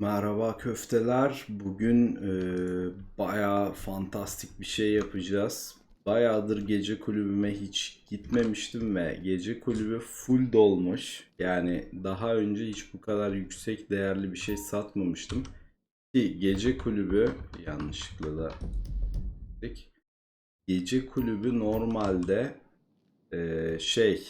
Merhaba köfteler. Bugün e, bayağı fantastik bir şey yapacağız. Bayağıdır gece kulübüme hiç gitmemiştim ve gece kulübü full dolmuş. Yani daha önce hiç bu kadar yüksek değerli bir şey satmamıştım. Ki gece kulübü yanlışlıkla da gece kulübü normalde e, şey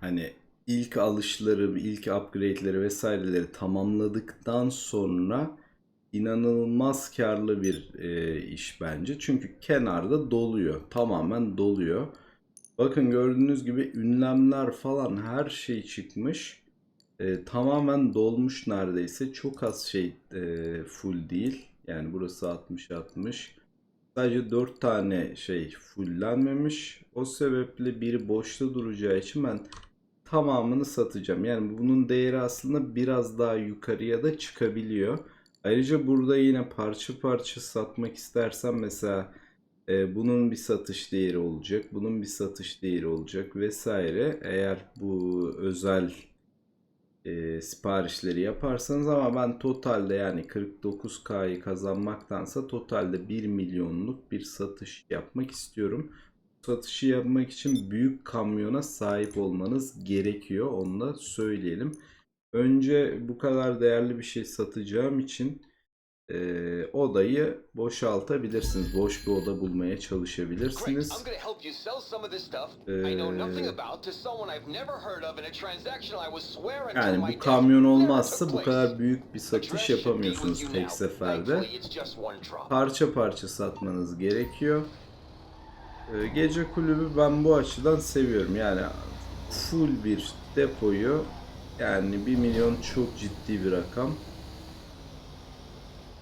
hani ilk alışları, ilk upgrade'leri vesaireleri tamamladıktan sonra inanılmaz karlı bir e, iş bence. Çünkü kenarda doluyor. Tamamen doluyor. Bakın gördüğünüz gibi ünlemler falan her şey çıkmış. E, tamamen dolmuş neredeyse. Çok az şey e, full değil. Yani burası 60-60. Sadece 4 tane şey fulllenmemiş. O sebeple biri boşta duracağı için ben tamamını satacağım. Yani bunun değeri aslında biraz daha yukarıya da çıkabiliyor. Ayrıca burada yine parça parça satmak istersem mesela e, bunun bir satış değeri olacak. Bunun bir satış değeri olacak vesaire. Eğer bu özel e, siparişleri yaparsanız ama ben totalde yani 49K'yı kazanmaktansa totalde 1 milyonluk bir satış yapmak istiyorum satışı yapmak için büyük kamyona sahip olmanız gerekiyor. Onu da söyleyelim. Önce bu kadar değerli bir şey satacağım için e, odayı boşaltabilirsiniz. Boş bir oda bulmaya çalışabilirsiniz. Ee, yani bu kamyon olmazsa bu kadar büyük bir satış yapamıyorsunuz tek seferde. Parça parça satmanız gerekiyor. Ee, gece kulübü ben bu açıdan seviyorum. Yani full bir depoyu yani 1 milyon çok ciddi bir rakam.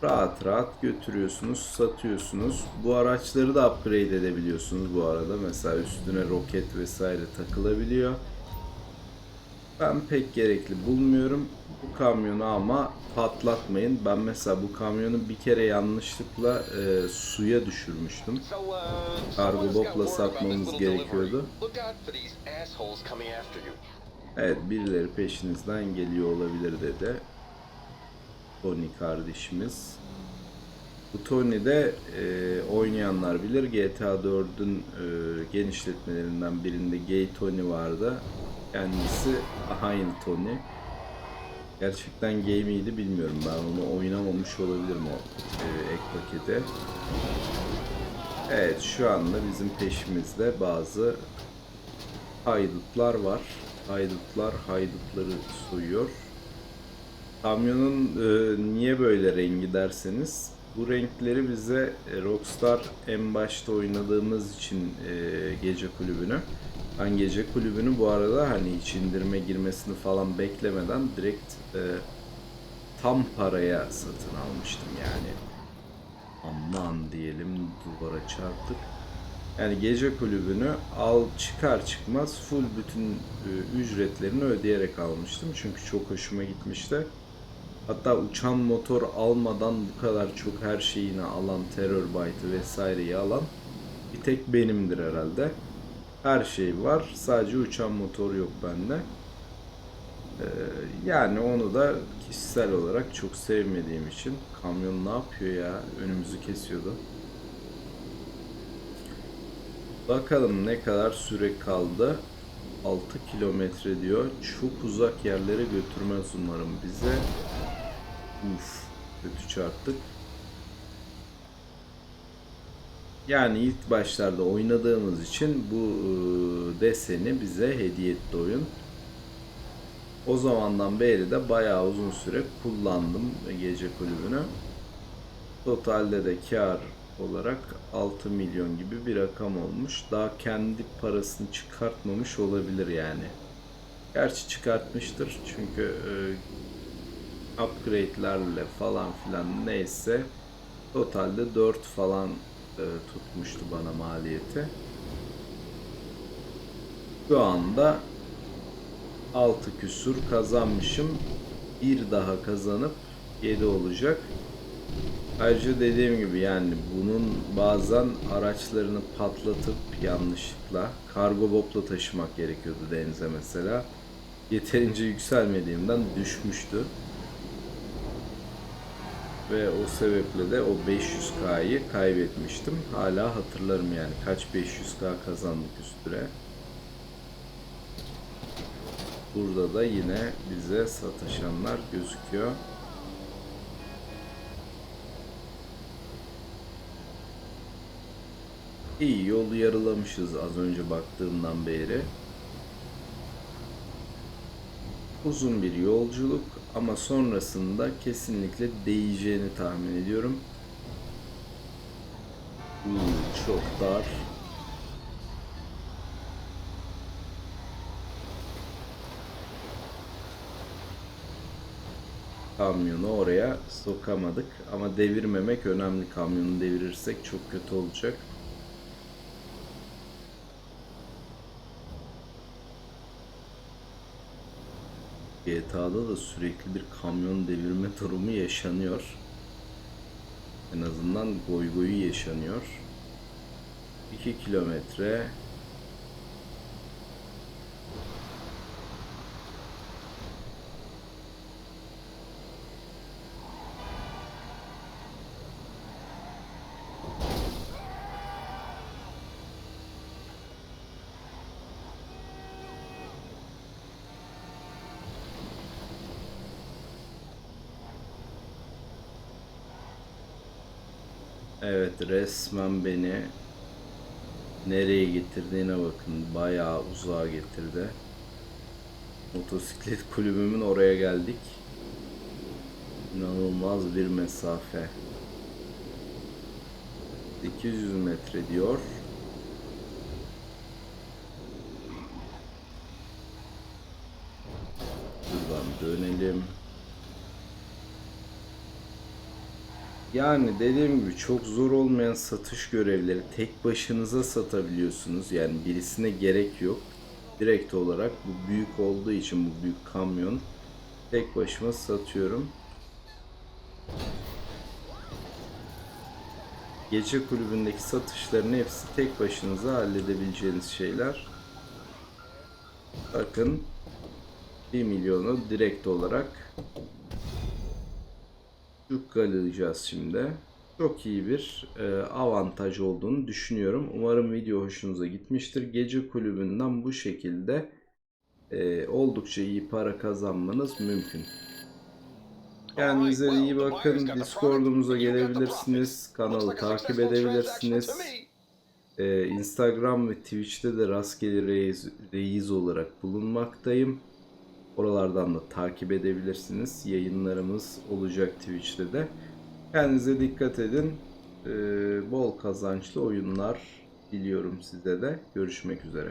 Rahat rahat götürüyorsunuz, satıyorsunuz. Bu araçları da upgrade edebiliyorsunuz bu arada. Mesela üstüne roket vesaire takılabiliyor. Ben pek gerekli bulmuyorum. Bu kamyonu ama patlatmayın. Ben mesela bu kamyonu bir kere yanlışlıkla e, suya düşürmüştüm. Kargo bopla satmamız gerekiyordu. Evet birileri peşinizden geliyor olabilir dedi. Tony kardeşimiz. Bu Tony de e, oynayanlar bilir GTA 4'ün e, genişletmelerinden birinde Gay Tony vardı. Kendisi aynı Tony. Gerçekten gay miydi bilmiyorum. Ben onu oynamamış olabilirim o e, ek pakete. Evet şu anda bizim peşimizde bazı haydutlar var. Haydutlar haydutları soyuyor. Kamyonun e, niye böyle rengi derseniz bu renkleri bize e, Rockstar en başta oynadığımız için e, gece kulübünü ben gece kulübünü bu arada hani hiç indirime girmesini falan beklemeden direkt e, tam paraya satın almıştım yani. Aman diyelim duvara çarptık. Yani gece kulübünü al çıkar çıkmaz full bütün e, ücretlerini ödeyerek almıştım. Çünkü çok hoşuma gitmişti. Hatta uçan motor almadan bu kadar çok her şeyini alan, terör byte'ı vesaireyi alan bir tek benimdir herhalde. Her şey var. Sadece uçan motor yok bende. Ee, yani onu da kişisel olarak çok sevmediğim için kamyon ne yapıyor ya? Önümüzü kesiyordu. Bakalım ne kadar süre kaldı. 6 kilometre diyor. Çok uzak yerlere götürmez umarım bize. Uf, kötü çarptık. Yani ilk başlarda oynadığımız için bu e, deseni bize hediye etti oyun. O zamandan beri de bayağı uzun süre kullandım gece kulübünü. Totalde de kar olarak 6 milyon gibi bir rakam olmuş. Daha kendi parasını çıkartmamış olabilir yani. Gerçi çıkartmıştır çünkü e, upgrade'lerle falan filan neyse totalde 4 falan e, tutmuştu bana maliyeti. Şu anda 6 küsur kazanmışım. Bir daha kazanıp 7 olacak. Ayrıca dediğim gibi yani bunun bazen araçlarını patlatıp yanlışlıkla kargo bopla taşımak gerekiyordu denize mesela. yeterince yükselmediğimden düşmüştü. Ve o sebeple de o 500K'yı kaybetmiştim. Hala hatırlarım yani kaç 500K kazandık üstüne. Burada da yine bize sataşanlar gözüküyor. İyi yolu yarılamışız az önce baktığımdan beri. Uzun bir yolculuk ama sonrasında kesinlikle değeceğini tahmin ediyorum. Uuu, çok dar. Kamyonu oraya sokamadık ama devirmemek önemli. Kamyonu devirirsek çok kötü olacak. GTA'da da sürekli bir kamyon devirme durumu yaşanıyor. En azından goy goyu yaşanıyor. 2 kilometre Evet resmen beni nereye getirdiğine bakın. Bayağı uzağa getirdi. Motosiklet kulübümün oraya geldik. İnanılmaz bir mesafe. 800 metre diyor. Buradan dönelim. Yani dediğim gibi çok zor olmayan satış görevleri tek başınıza satabiliyorsunuz. Yani birisine gerek yok. Direkt olarak bu büyük olduğu için bu büyük kamyon tek başıma satıyorum. Gece kulübündeki satışların hepsi tek başınıza halledebileceğiniz şeyler. Bakın 1 milyonu direkt olarak yükseleceğiz şimdi. Çok iyi bir e, avantaj olduğunu düşünüyorum. Umarım video hoşunuza gitmiştir. Gece kulübünden bu şekilde e, oldukça iyi para kazanmanız mümkün. Kendinize iyi bakın. Discord'umuza gelebilirsiniz. Kanalı takip edebilirsiniz. E, Instagram ve Twitch'te de rastgele reis, reis olarak bulunmaktayım. Oralardan da takip edebilirsiniz. Yayınlarımız olacak Twitch'te de. Kendinize dikkat edin. Ee, bol kazançlı oyunlar diliyorum size de. Görüşmek üzere.